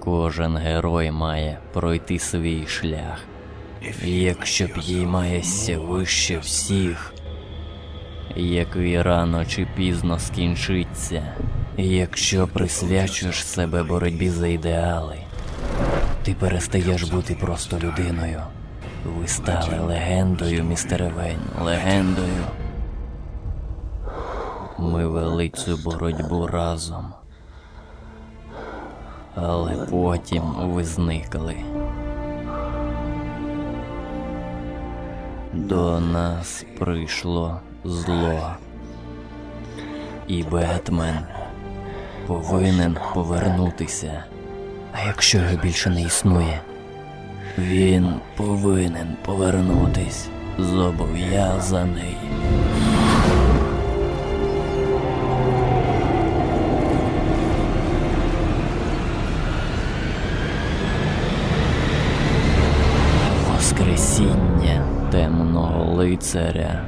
Кожен герой має пройти свій шлях. І Якщо підіймаєшся вище всіх, який рано чи пізно скінчиться, І якщо присвячуєш себе боротьбі за ідеали, ти перестаєш бути просто людиною. Ви стали легендою, містер Вейн, легендою. Ми вели цю боротьбу разом. Але потім ви зникли. До нас прийшло зло. І Бетмен повинен повернутися. А якщо його більше не існує, він повинен повернутись. Зобов'язаний. Воскресіння темного лицаря.